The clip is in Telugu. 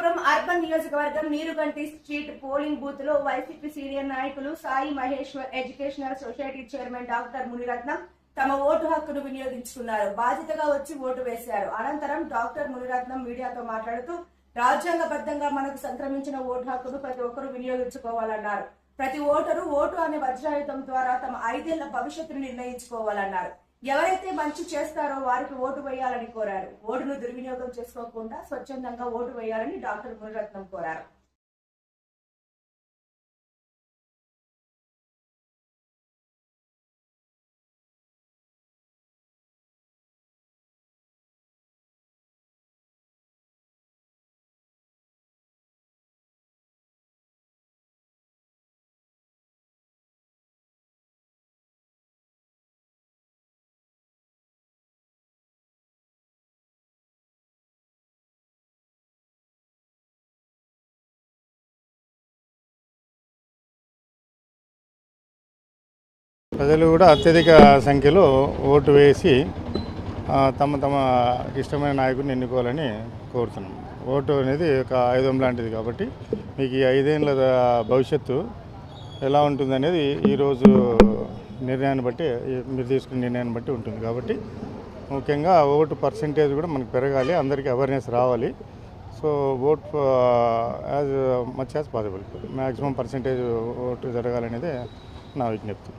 అనంతపురం అర్బన్ నియోజకవర్గం నీరుగంటి స్ట్రీట్ పోలింగ్ బూత్లో వైసీపీ సీనియర్ నాయకులు Sai Maheshwar educational society chairman doctor Muniratnam తమ ఓటు హక్కును వినియోగించుకున్నారు. బాధ్యతగా వచ్చి ఓటు వేశారు. అనంతరం డాక్టర్ మునిరత్నం మీడియాతో మాట్లాడుతూ రాజ్యాంగబద్ధంగా మనకు సంక్రమించిన ఓటు హక్కును ప్రతి ఒక్కరూ వినియోగించుకోవాలన్నారు. ప్రతి ఓటరు ఓటు అనే వజ్రాయుధం ద్వారా తమ ఐదేళ్ళ భవిష్యత్తును నిర్ణయించుకోవాలన్నారు. ఎవరైతే మంచి చేస్తారో వారికి ఓటు వేయాలని కోరారు. ఓటును దుర్వినియోగం చేసుకోకుండా స్వచ్ఛందంగా ఓటు వేయాలని డాక్టర్ మునిరత్నం కోరారు. ప్రజలు కూడా అత్యధిక సంఖ్యలో ఓటు వేసి తమ తమ ఇష్టమైన నాయకుడిని ఎన్నుకోవాలని కోరుతున్నాం. ఓటు అనేది ఒక ఆయుధం లాంటిది కాబట్టి మీకు ఈ ఐదేళ్ళ భవిష్యత్తు ఎలా ఉంటుంది అనేది ఈరోజు నిర్ణయాన్ని బట్టి మీరు తీసుకున్న నిర్ణయాన్ని బట్టి ఉంటుంది కాబట్టి ముఖ్యంగా ఓటు పర్సంటేజ్ కూడా మనకు పెరగాలి అందరికీ అవేర్నెస్ రావాలి. So vote as much as possible. Maximum percentage vote జరగాలనేదే నా విజ్ఞప్తి.